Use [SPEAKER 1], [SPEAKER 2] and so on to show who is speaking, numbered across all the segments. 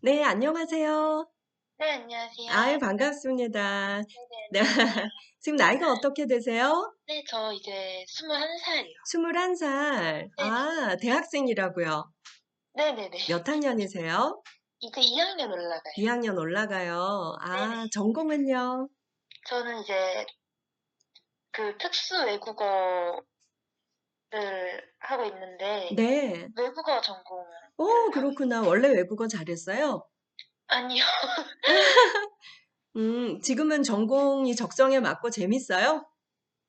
[SPEAKER 1] 네, 안녕하세요.
[SPEAKER 2] 네, 안녕하세요.
[SPEAKER 1] 아유, 반갑습니다. 네,
[SPEAKER 2] 네네, 안녕하세요.
[SPEAKER 1] 지금 나이가 어떻게 되세요?
[SPEAKER 2] 네, 저 이제 21살이요.
[SPEAKER 1] 21살.
[SPEAKER 2] 네네.
[SPEAKER 1] 아, 대학생이라고요.
[SPEAKER 2] 네네네.
[SPEAKER 1] 몇 학년이세요?
[SPEAKER 2] 이제 2학년 올라가요.
[SPEAKER 1] 2학년 올라가요.
[SPEAKER 2] 네네.
[SPEAKER 1] 아, 전공은요?
[SPEAKER 2] 저는 이제 그 특수 외국어를 하고 있는데,
[SPEAKER 1] 네.
[SPEAKER 2] 외국어 전공을 어요.
[SPEAKER 1] 그렇구나. 원래 외국어 잘했어요?
[SPEAKER 2] 아니요.
[SPEAKER 1] 음, 지금은 전공이 적성에 맞고 재밌어요?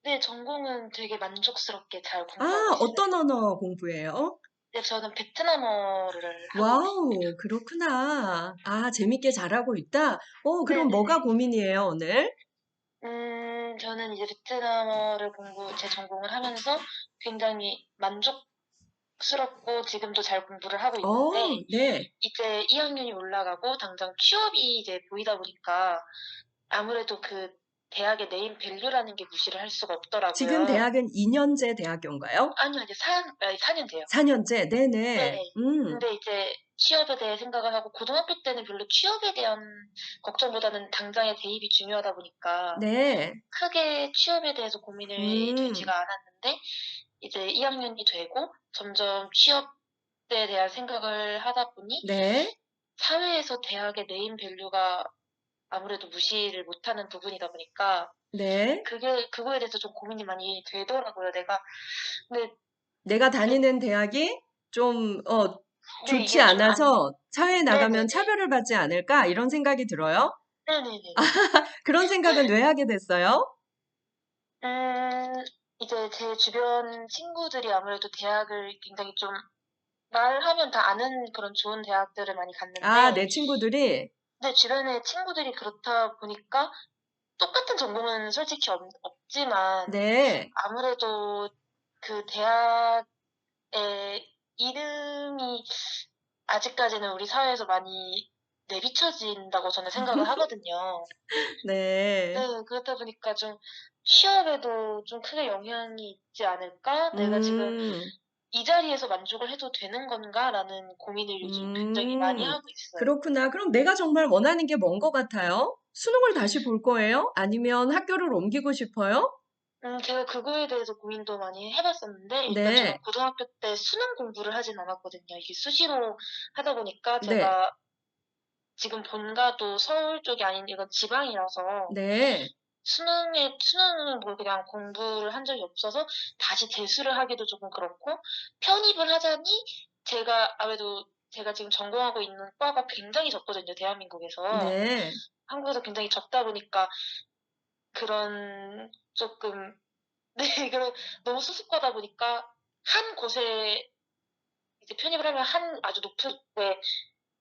[SPEAKER 2] 네, 전공은 되게 만족스럽게 잘
[SPEAKER 1] 아,
[SPEAKER 2] 공부하고 있어요.
[SPEAKER 1] 어떤 언어 공부해요?
[SPEAKER 2] 네, 저는 베트남어를 하고
[SPEAKER 1] 와우,
[SPEAKER 2] 있습니다.
[SPEAKER 1] 그렇구나. 아, 재밌게 잘하고 있다? 어, 그럼
[SPEAKER 2] 네네네.
[SPEAKER 1] 뭐가 고민이에요, 오늘?
[SPEAKER 2] 음, 저는 이제 베트남어를 공부, 제 전공을 하면서 굉장히 만족 스럽고 지금도 잘 공부를 하고
[SPEAKER 1] 어,
[SPEAKER 2] 있는데,
[SPEAKER 1] 네.
[SPEAKER 2] 이제 2학년이 올라가고 당장 취업이 이제 보이다 보니까 아무래도 그 대학의 네임 밸류라는 게 무시를 할 수가
[SPEAKER 1] 지금
[SPEAKER 2] 없더라고요.
[SPEAKER 1] 대학은 2년제 대학교인가요?
[SPEAKER 2] 아니요, 이제 4, 아니, 4년 돼요.
[SPEAKER 1] 4년제? 네네.
[SPEAKER 2] 네.
[SPEAKER 1] 음,
[SPEAKER 2] 근데 이제 취업에 대해 생각을 하고 고등학교 때는 별로 취업에 대한 걱정보다는 당장의 대입이 중요하다 보니까
[SPEAKER 1] 네.
[SPEAKER 2] 크게 취업에 대해서 고민을
[SPEAKER 1] 음,
[SPEAKER 2] 되지가 않았는데 이제 2학년이 되고 점점 취업에 대한 생각을 하다 보니
[SPEAKER 1] 네.
[SPEAKER 2] 사회에서 대학의 네임 밸류가 아무래도 무시를 못하는 부분이다 보니까
[SPEAKER 1] 네.
[SPEAKER 2] 그게 그거에 대해서 좀 고민이 많이 되더라고요. 내가 근데
[SPEAKER 1] 내가
[SPEAKER 2] 그
[SPEAKER 1] 다니는 대학이 좀, 어,
[SPEAKER 2] 네,
[SPEAKER 1] 좋지 않아서 사회에 나가면
[SPEAKER 2] 네네네,
[SPEAKER 1] 차별을 받지 않을까? 이런 생각이 들어요?
[SPEAKER 2] 네네네.
[SPEAKER 1] 그런 생각은 왜 하게 됐어요?
[SPEAKER 2] 음, 이제 제 주변 친구들이 아무래도 대학을 굉장히 좀 말하면 다 아는 그런 좋은 대학들을 많이
[SPEAKER 1] 아,
[SPEAKER 2] 갔는데,
[SPEAKER 1] 내 친구들이,
[SPEAKER 2] 내 주변에 친구들이 그렇다 보니까 똑같은 전공은 솔직히 없, 없지만
[SPEAKER 1] 네.
[SPEAKER 2] 아무래도 그 대학의 이름이 아직까지는 우리 사회에서 많이 내비쳐진다고 저는 생각을 하거든요.
[SPEAKER 1] 네.
[SPEAKER 2] 네, 그렇다 보니까 좀 취업에도 좀 크게 영향이 있지 않을까? 내가 지금
[SPEAKER 1] 음,
[SPEAKER 2] 이 자리에서 만족을 해도 되는 건가라는 고민을 요즘 굉장히 많이
[SPEAKER 1] 음,
[SPEAKER 2] 하고 있어요.
[SPEAKER 1] 그렇구나. 그럼 내가 정말 원하는 게 뭔 것 같아요? 수능을 다시 볼 거예요? 아니면 학교를 옮기고 싶어요?
[SPEAKER 2] 음, 제가 그거에 대해서 고민도 많이 해봤었는데, 일단 저는
[SPEAKER 1] 네,
[SPEAKER 2] 고등학교 때 수능 공부를 하진 않았거든요. 이게 수시로 하다 보니까
[SPEAKER 1] 네,
[SPEAKER 2] 제가 지금 본가도 서울 쪽이 아닌 이건 지방이라서
[SPEAKER 1] 네.
[SPEAKER 2] 수능에, 수능은 뭐 그냥 공부를 한 적이 없어서 다시 재수를 하기도 조금 그렇고, 편입을 하자니 제가 아무래도 제가 지금 전공하고 있는 과가 굉장히 적거든요, 대한민국에서.
[SPEAKER 1] 네.
[SPEAKER 2] 한국에서 굉장히 적다 보니까 그런 조금, 네, 그런 너무 수습하다 보니까 한 곳에 이제 편입을 하면 한 아주 높은 곳에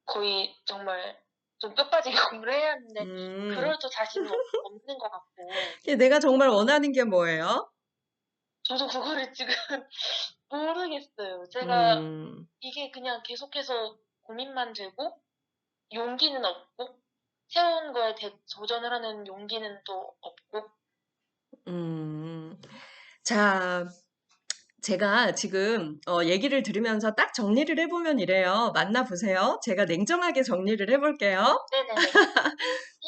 [SPEAKER 2] 거의 정말 좀 뼈빠지게 공부를 해야 하는데
[SPEAKER 1] 음,
[SPEAKER 2] 그럴 또 자신은 없- 없는 것 같고
[SPEAKER 1] 내가 정말 원하는 게 뭐예요?
[SPEAKER 2] 저도 그거를 지금 모르겠어요. 제가
[SPEAKER 1] 음,
[SPEAKER 2] 이게 그냥 계속해서 고민만 되고 용기는 없고 새로운 거에 대, 도전을 하는 용기는 또 없고
[SPEAKER 1] 음. 자, 제가 지금 어, 얘기를 들으면서 딱 정리를 해보면 이래요. 만나보세요. 제가 냉정하게 정리를 해볼게요.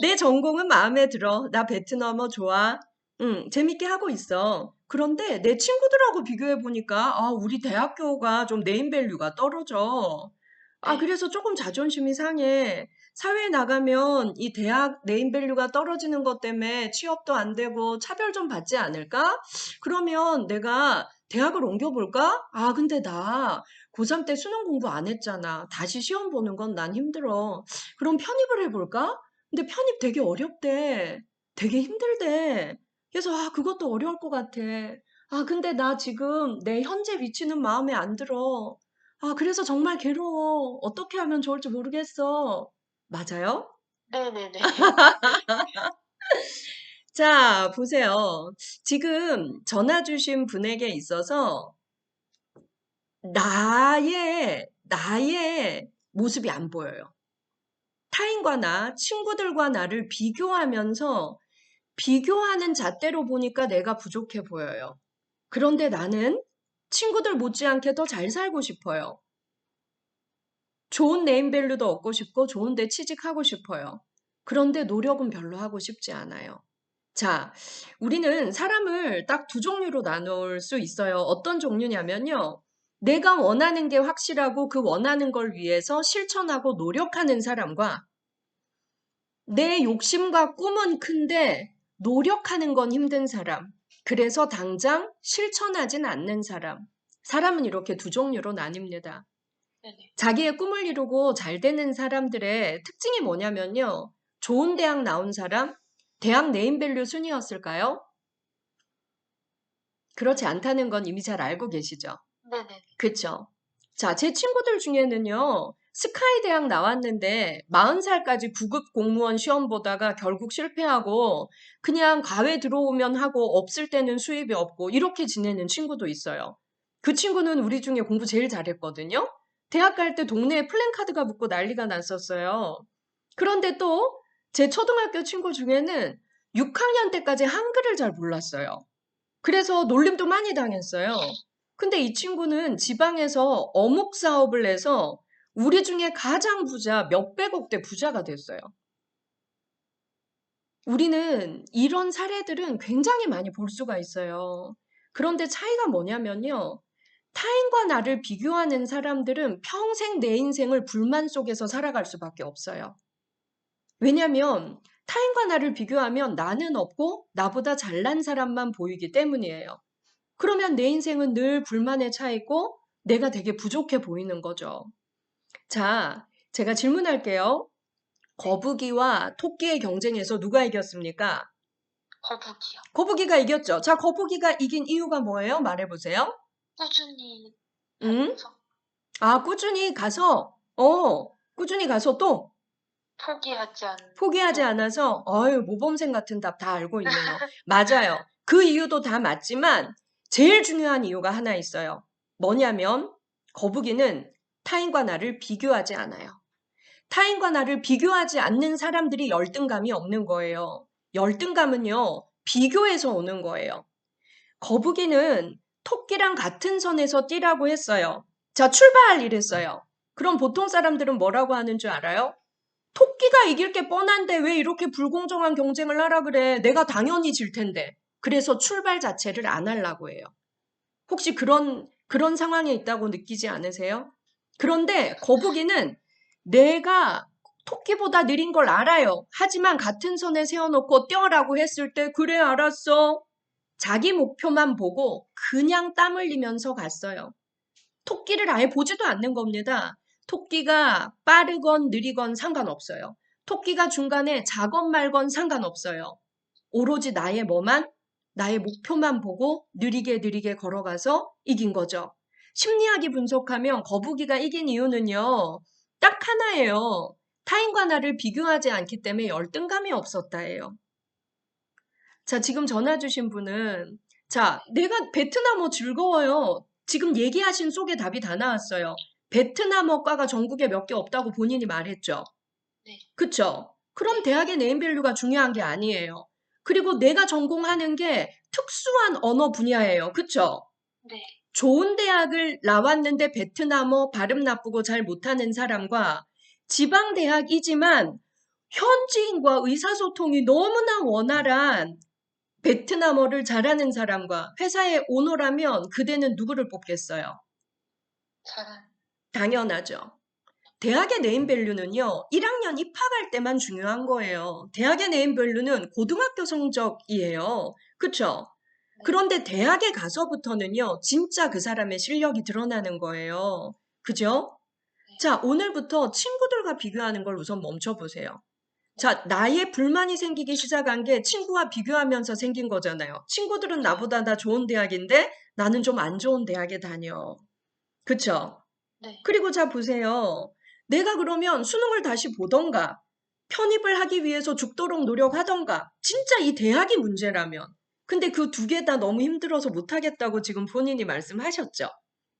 [SPEAKER 1] 내 전공은 마음에 들어. 나 베트남어 좋아. 응, 재밌게 하고 있어. 그런데 내 친구들하고 비교해보니까, 아, 우리 대학교가 좀 네임밸류가 떨어져. 아,
[SPEAKER 2] 네
[SPEAKER 1] 그래서 조금 자존심이 상해. 사회에 나가면 이 대학 네임밸류가 떨어지는 것 때문에 취업도 안 되고 차별 좀 받지 않을까? 그러면 내가 대학을 옮겨볼까? 아, 근데 나 고3 때 수능 공부 안 했잖아. 다시 시험 보는 건 난 힘들어. 그럼 편입을 해볼까? 근데 편입 되게 어렵대. 되게 힘들대. 그래서 아, 그것도 어려울 것 같아. 아, 근데 나 지금 내 현재 위치는 마음에 안 들어. 아, 그래서 정말 괴로워. 어떻게 하면 좋을지 모르겠어. 맞아요?
[SPEAKER 2] 네네네
[SPEAKER 1] 자, 보세요. 지금 전화 주신 분에게 있어서 나의, 나의 모습이 안 보여요. 타인과 나, 친구들과 나를 비교하면서 비교하는 잣대로 보니까 내가 부족해 보여요. 그런데 나는 친구들 못지않게 더 잘 살고 싶어요. 좋은 네임밸류도 얻고 싶고 좋은 데 취직하고 싶어요. 그런데 노력은 별로 하고 싶지 않아요. 자, 우리는 사람을 딱 두 종류로 나눌 수 있어요. 어떤 종류냐면요. 내가 원하는 게 확실하고 그 원하는 걸 위해서 실천하고 노력하는 사람과 내 욕심과 꿈은 큰데 노력하는 건 힘든 사람. 그래서 당장 실천하진 않는 사람. 사람은 이렇게 두 종류로 나뉩니다.
[SPEAKER 2] 네네.
[SPEAKER 1] 자기의 꿈을 이루고 잘 되는 사람들의 특징이 뭐냐면요. 좋은 대학 나온 사람, 대학 네임밸류 순이었을까요? 그렇지 않다는 건 이미 잘 알고 계시죠?
[SPEAKER 2] 네네.
[SPEAKER 1] 그쵸? 자, 제 친구들 중에는요, 스카이 대학 나왔는데 40살까지 9급 공무원 시험 보다가 결국 실패하고 그냥 과외 들어오면 하고 없을 때는 수입이 없고 이렇게 지내는 친구도 있어요. 그 친구는 우리 중에 공부 제일 잘했거든요. 대학 갈 때 동네에 플랜카드가 붙고 난리가 났었어요. 그런데 또 제 초등학교 친구 중에는 6학년 때까지 한글을 잘 몰랐어요. 그래서 놀림도 많이 당했어요. 근데 이 친구는 지방에서 어묵 사업을 해서 우리 중에 가장 부자 몇백억대 부자가 됐어요. 우리는 이런 사례들은 굉장히 많이 볼 수가 있어요. 그런데 차이가 뭐냐면요. 타인과 나를 비교하는 사람들은 평생 내 인생을 불만 속에서 살아갈 수밖에 없어요. 왜냐면 타인과 나를 비교하면 나는 없고 나보다 잘난 사람만 보이기 때문이에요. 그러면 내 인생은 늘 불만에 차 있고 내가 되게 부족해 보이는 거죠. 자, 제가 질문할게요. 거북이와 토끼의 경쟁에서 누가 이겼습니까?
[SPEAKER 2] 거북이요.
[SPEAKER 1] 거북이가 이겼죠. 자, 거북이가 이긴 이유가 뭐예요? 말해보세요.
[SPEAKER 2] 꾸준히
[SPEAKER 1] 응?
[SPEAKER 2] 하면서
[SPEAKER 1] 아, 꾸준히 가서, 어, 꾸준히 가서 또
[SPEAKER 2] 포기하지 않는
[SPEAKER 1] 포기하지 않아서, 어유 모범생 같은 답 다 알고 있네요. 맞아요. 그 이유도 다 맞지만, 제일 중요한 이유가 하나 있어요. 뭐냐면, 거북이는 타인과 나를 비교하지 않아요. 타인과 나를 비교하지 않는 사람들이 열등감이 없는 거예요. 열등감은요, 비교에서 오는 거예요. 거북이는 토끼랑 같은 선에서 뛰라고 했어요. 자, 출발! 이랬어요. 그럼 보통 사람들은 뭐라고 하는 줄 알아요? 토끼가 이길 게 뻔한데 왜 이렇게 불공정한 경쟁을 하라 그래? 내가 당연히 질 텐데. 그래서 출발 자체를 안 하려고 해요. 혹시 그런, 그런 상황에 있다고 느끼지 않으세요? 그런데 거북이는 내가 토끼보다 느린 걸 알아요. 하지만 같은 선에 세워놓고 뛰어라고 했을 때, 그래, 알았어. 자기 목표만 보고 그냥 땀 흘리면서 갔어요. 토끼를 아예 보지도 않는 겁니다. 토끼가 빠르건 느리건 상관없어요. 토끼가 중간에 자건 말건 상관없어요. 오로지 나의 뭐만, 나의 목표만 보고 느리게 느리게 걸어가서 이긴 거죠. 심리학이 분석하면 거북이가 이긴 이유는요, 딱 하나예요. 타인과 나를 비교하지 않기 때문에 열등감이 없었다예요. 자, 지금 전화 주신 분은, 자, 내가 베트남어 즐거워요. 지금 얘기하신 속에 답이 다 나왔어요. 베트남어과가 전국에 몇 개 없다고 본인이 말했죠.
[SPEAKER 2] 네.
[SPEAKER 1] 그쵸? 그럼 대학의 네임밸류가 중요한 게 아니에요. 그리고 내가 전공하는 게 특수한 언어 분야예요. 그쵸?
[SPEAKER 2] 네.
[SPEAKER 1] 좋은 대학을 나왔는데 베트남어 발음 나쁘고 잘 못하는 사람과 지방 대학이지만 현지인과 의사소통이 너무나 원활한 베트남어를 잘하는 사람과 회사의 오너라면 그대는 누구를 뽑겠어요?
[SPEAKER 2] 잘한
[SPEAKER 1] 당연하죠. 대학의 네임밸류는요, 1학년 입학할 때만 중요한 거예요. 대학의 네임밸류는 고등학교 성적이에요. 그쵸? 그런데 대학에 가서부터는요, 진짜 그 사람의 실력이 드러나는 거예요. 그죠? 자, 오늘부터 친구들과 비교하는 걸 우선 멈춰보세요. 자, 나의 불만이 생기기 시작한 게 친구와 비교하면서 생긴 거잖아요. 친구들은 나보다 다 좋은 대학인데 나는 좀 안 좋은 대학에 다녀. 그쵸?
[SPEAKER 2] 네.
[SPEAKER 1] 그리고 자, 보세요. 내가 그러면 수능을 다시 보던가, 편입을 하기 위해서 죽도록 노력하던가, 진짜 이 대학이 문제라면. 근데 그 두 개 다 너무 힘들어서 못하겠다고 지금 본인이 말씀하셨죠?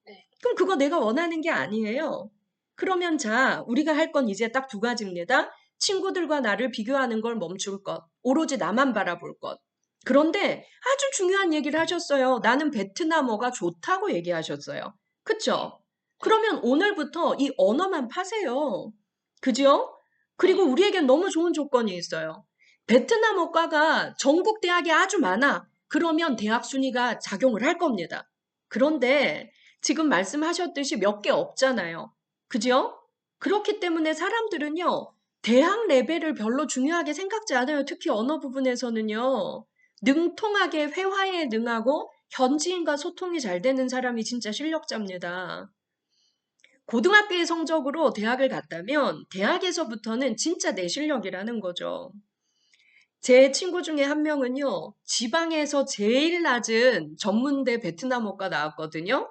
[SPEAKER 2] 네.
[SPEAKER 1] 그럼 그거 내가 원하는 게 아니에요. 그러면 자, 우리가 할 건 이제 딱 두 가지입니다. 친구들과 나를 비교하는 걸 멈출 것, 오로지 나만 바라볼 것. 그런데 아주 중요한 얘기를 하셨어요. 나는 베트남어가 좋다고 얘기하셨어요. 그쵸? 그러면 오늘부터 이 언어만 파세요. 그죠? 그리고 우리에겐 너무 좋은 조건이 있어요. 베트남어과가 전국 대학에 아주 많아. 그러면 대학 순위가 작용을 할 겁니다. 그런데 지금 말씀하셨듯이 몇 개 없잖아요. 그죠? 그렇기 때문에 사람들은요, 대학 레벨을 별로 중요하게 생각지 않아요. 특히 언어 부분에서는요. 능통하게 회화에 능하고 현지인과 소통이 잘 되는 사람이 진짜 실력자입니다. 고등학교의 성적으로 대학을 갔다면 대학에서부터는 진짜 내 실력이라는 거죠. 제 친구 중에 한 명은요, 지방에서 제일 낮은 전문대 베트남어과 나왔거든요.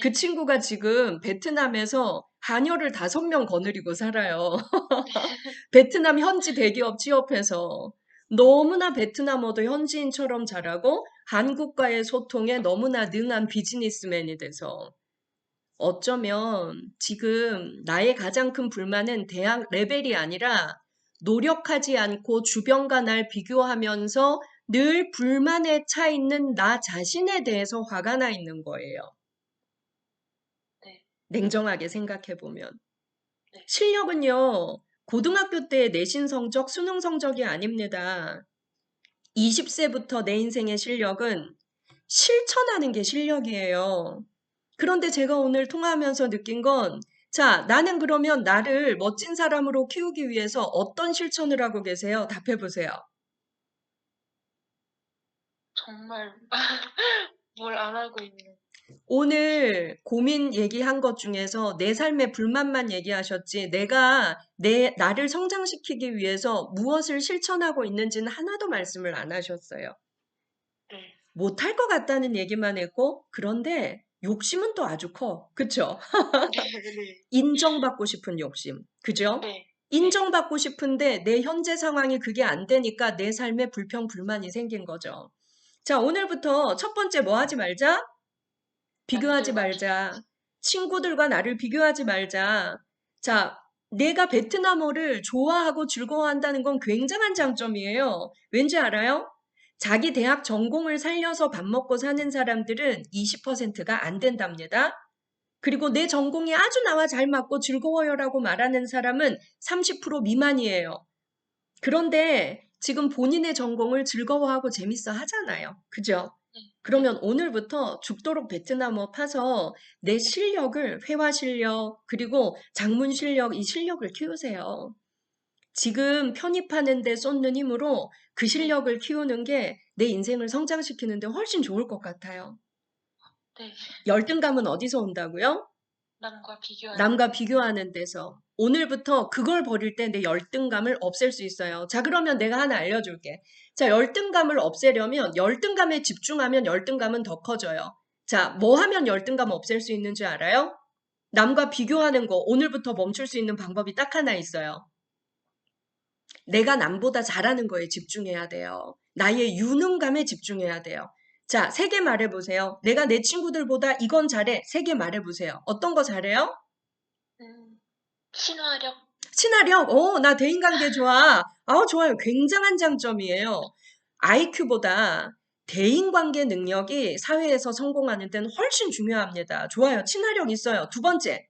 [SPEAKER 1] 그 친구가 지금 베트남에서 한여를 다섯 명 거느리고 살아요. 베트남 현지 대기업 취업해서 너무나 베트남어도 현지인처럼 잘하고 한국과의 소통에 너무나 능한 비즈니스맨이 돼서 어쩌면 지금 나의 가장 큰 불만은 대학 레벨이 아니라 노력하지 않고 주변과 날 비교하면서 늘 불만에 차 있는 나 자신에 대해서 화가 나 있는 거예요.
[SPEAKER 2] 네.
[SPEAKER 1] 냉정하게 생각해 보면.
[SPEAKER 2] 네.
[SPEAKER 1] 실력은요, 고등학교 때 내신 성적, 수능 성적이 아닙니다. 20세부터 내 인생의 실력은 실천하는 게 실력이에요. 그런데 제가 오늘 통화하면서 느낀 건, 자, 나는 그러면 나를 멋진 사람으로 키우기 위해서 어떤 실천을 하고 계세요? 답해 보세요.
[SPEAKER 2] 정말 뭘 안 하고 있는.
[SPEAKER 1] 오늘 고민 얘기한 것 중에서 내 삶의 불만만 얘기하셨지, 내가 내, 나를 성장시키기 위해서 무엇을 실천하고 있는지는 하나도 말씀을 안 하셨어요.
[SPEAKER 2] 네.
[SPEAKER 1] 못할 것 같다는 얘기만 했고, 그런데 욕심은 또 아주 커. 그쵸?
[SPEAKER 2] 네, 네.
[SPEAKER 1] 인정받고 싶은 욕심. 그죠?
[SPEAKER 2] 네.
[SPEAKER 1] 인정받고 싶은데 내 현재 상황이 그게 안 되니까 내 삶에 불평, 불만이 생긴 거죠. 자, 오늘부터 첫 번째 뭐 하지 말자? 비교하지 말자. 친구들과 나를 비교하지 말자. 자, 내가 베트남어를 좋아하고 즐거워한다는 건 굉장한 장점이에요. 왠지 알아요? 자기 대학 전공을 살려서 밥 먹고 사는 사람들은 20%가 안 된답니다. 그리고 내 전공이 아주 나와 잘 맞고 즐거워요라고 말하는 사람은 30% 미만이에요. 그런데 지금 본인의 전공을 즐거워하고 재밌어 하잖아요. 그죠? 그러면 오늘부터 죽도록 베트남어 파서 내 실력을, 회화 실력, 그리고 작문 실력, 이 실력을 키우세요. 지금 편입하는데 쏟는 힘으로 그 실력을 키우는 게 내 인생을 성장시키는데 훨씬 좋을 것 같아요.
[SPEAKER 2] 네.
[SPEAKER 1] 열등감은 어디서 온다고요?
[SPEAKER 2] 남과 비교하는.
[SPEAKER 1] 남과 비교하는 데서. 오늘부터 그걸 버릴 때 내 열등감을 없앨 수 있어요. 자, 그러면 내가 하나 알려줄게. 자, 열등감을 없애려면 열등감에 집중하면 열등감은 더 커져요. 자, 뭐 하면 열등감 없앨 수 있는지 알아요? 남과 비교하는 거 오늘부터 멈출 수 있는 방법이 딱 하나 있어요. 내가 남보다 잘하는 거에 집중해야 돼요. 나의 유능감에 집중해야 돼요. 자, 세 개 말해보세요. 내가 내 친구들보다 이건 잘해. 세 개 말해보세요. 어떤 거 잘해요?
[SPEAKER 2] 음, 친화력.
[SPEAKER 1] 친화력. 어, 나 대인관계 좋아. 아, 좋아요. 굉장한 장점이에요. IQ보다 대인관계 능력이 사회에서 성공하는 데는 훨씬 중요합니다. 좋아요. 친화력 있어요. 두 번째.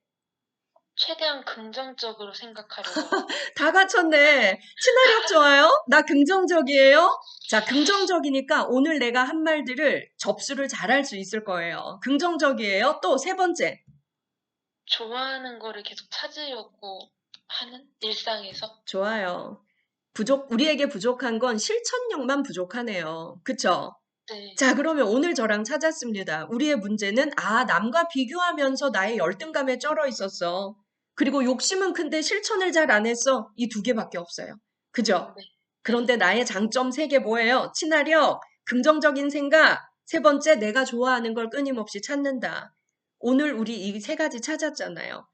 [SPEAKER 2] 최대한 긍정적으로 생각하려고.
[SPEAKER 1] 다 갖췄네. 친화력 좋아요? 나 긍정적이에요? 자, 긍정적이니까 오늘 내가 한 말들을 접수를 잘 할 수 있을 거예요. 긍정적이에요. 또 세 번째.
[SPEAKER 2] 좋아하는 거를 계속 찾으려고 하는 일상에서.
[SPEAKER 1] 좋아요. 부족, 우리에게 부족한 건 실천력만 부족하네요. 그쵸?
[SPEAKER 2] 네.
[SPEAKER 1] 자, 그러면 오늘 저랑 찾았습니다. 우리의 문제는, 아, 남과 비교하면서 나의 열등감에 쩔어 있었어. 그리고 욕심은 큰데 실천을 잘안 했어. 이두 개밖에 없어요. 그죠?
[SPEAKER 2] 네.
[SPEAKER 1] 그런데 나의 장점 세 개 뭐예요? 친화력, 긍정적인 생각, 세 번째, 내가 좋아하는 걸 끊임없이 찾는다. 오늘 우리 이 세 가지 찾았잖아요.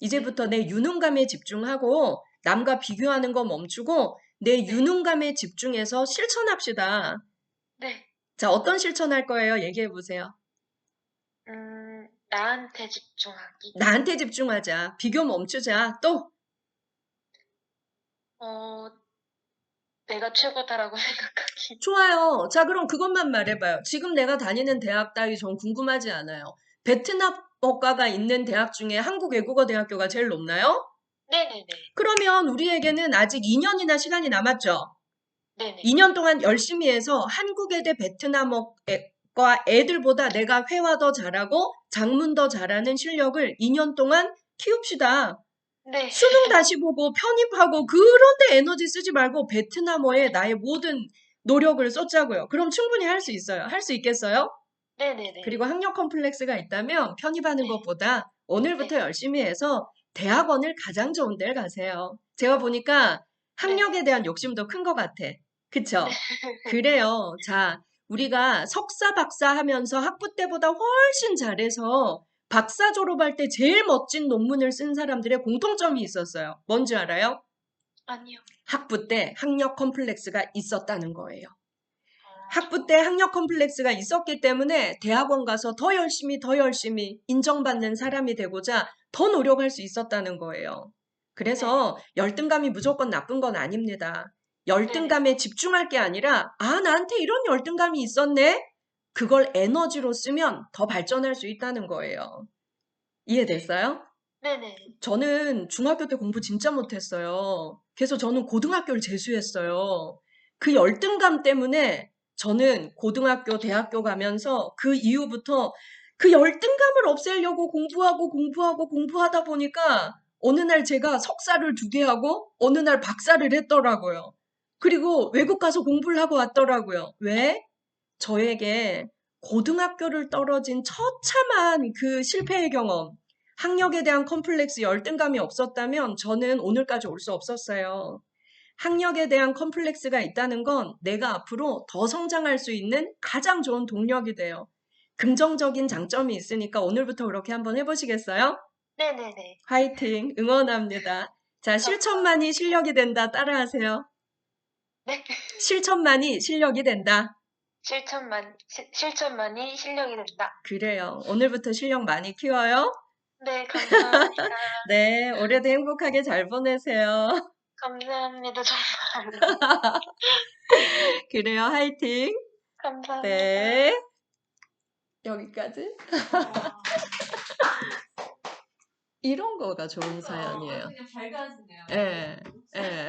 [SPEAKER 1] 이제부터 내 유능감에 집중하고 남과 비교하는 거 멈추고 내 유능감에 집중해서 실천합시다.
[SPEAKER 2] 네.
[SPEAKER 1] 자, 어떤 실천할 거예요? 얘기해 보세요.
[SPEAKER 2] 음, 나한테 집중하기.
[SPEAKER 1] 나한테 집중하자. 비교 멈추자. 또,
[SPEAKER 2] 어, 내가 최고다라고 생각하기.
[SPEAKER 1] 좋아요. 자, 그럼 그것만 말해봐요. 지금 내가 다니는 대학 따위 전 궁금하지 않아요. 베트남어 국제법과가 있는 대학 중에 한국 외국어 대학교가 제일 높나요?
[SPEAKER 2] 네네네.
[SPEAKER 1] 그러면 우리에게는 아직 2년이나 시간이 남았죠.
[SPEAKER 2] 네네.
[SPEAKER 1] 2년 동안 열심히 해서 한국에 대 베트남어 과 애들보다 내가 회화 더 잘하고 작문 더 잘하는 실력을 2년 동안 키웁시다.
[SPEAKER 2] 네.
[SPEAKER 1] 수능 다시 보고 편입하고 그런데 에너지 쓰지 말고 베트남어에 나의 모든 노력을 쏟자고요. 그럼 충분히 할 수 있어요. 할 수 있겠어요?
[SPEAKER 2] 네네네.
[SPEAKER 1] 그리고 학력 컴플렉스가 있다면 편입하는
[SPEAKER 2] 네.
[SPEAKER 1] 것보다 오늘부터 열심히 해서 대학원을 가장 좋은 데를 가세요. 제가 보니까 학력에 대한 욕심도 큰 것 같아. 그쵸? 그래요. 자, 우리가 석사, 박사 하면서 학부 때보다 훨씬 잘해서 박사 졸업할 때 제일 멋진 논문을 쓴 사람들의 공통점이 있었어요. 뭔지 알아요?
[SPEAKER 2] 아니요.
[SPEAKER 1] 학부 때 학력 컴플렉스가 있었다는 거예요.
[SPEAKER 2] 어,
[SPEAKER 1] 학부 때 학력 컴플렉스가 있었기 때문에 대학원 가서 더 열심히 더 열심히 인정받는 사람이 되고자 더 노력할 수 있었다는 거예요. 그래서 열등감이 무조건 나쁜 건 아닙니다. 열등감에 집중할 게 아니라 아 나한테 이런 열등감이 있었네? 그걸 에너지로 쓰면 더 발전할 수 있다는 거예요. 이해됐어요?
[SPEAKER 2] 네네.
[SPEAKER 1] 저는 중학교 때 공부 진짜 못했어요. 그래서 저는 고등학교를 재수했어요. 그 열등감 때문에 저는 고등학교, 대학교 가면서 그 이후부터 그 열등감을 없애려고 공부하고 공부하고 공부하다 보니까 어느 날 제가 석사를 두 개 하고 어느 날 박사를 했더라고요. 그리고 외국 가서 공부를 하고 왔더라고요. 왜? 저에게 고등학교를 떨어진 처참한 그 실패의 경험, 학력에 대한 컴플렉스, 열등감이 없었다면 저는 오늘까지 올 수 없었어요. 학력에 대한 컴플렉스가 있다는 건 내가 앞으로 더 성장할 수 있는 가장 좋은 동력이 돼요. 긍정적인 장점이 있으니까 오늘부터 그렇게 한번 해보시겠어요?
[SPEAKER 2] 네네네.
[SPEAKER 1] 화이팅! 응원합니다. 자, 실천만이 실력이 된다. 따라하세요.
[SPEAKER 2] 네.
[SPEAKER 1] 실천만이 실력이 된다.
[SPEAKER 2] 실천만, 시, 실천만이 실력이 된다.
[SPEAKER 1] 그래요. 오늘부터 실력 많이 키워요.
[SPEAKER 2] 네, 감사합니다.
[SPEAKER 1] 네, 올해도 행복하게 잘 보내세요.
[SPEAKER 2] 감사합니다. 정말.
[SPEAKER 1] 그래요. 화이팅!
[SPEAKER 2] 감사합니다.
[SPEAKER 1] 네. 여기까지?
[SPEAKER 2] 와.
[SPEAKER 1] 이런 거가 좋은 사연이에요.
[SPEAKER 3] 그냥 잘 가시네요.
[SPEAKER 1] 예, 예.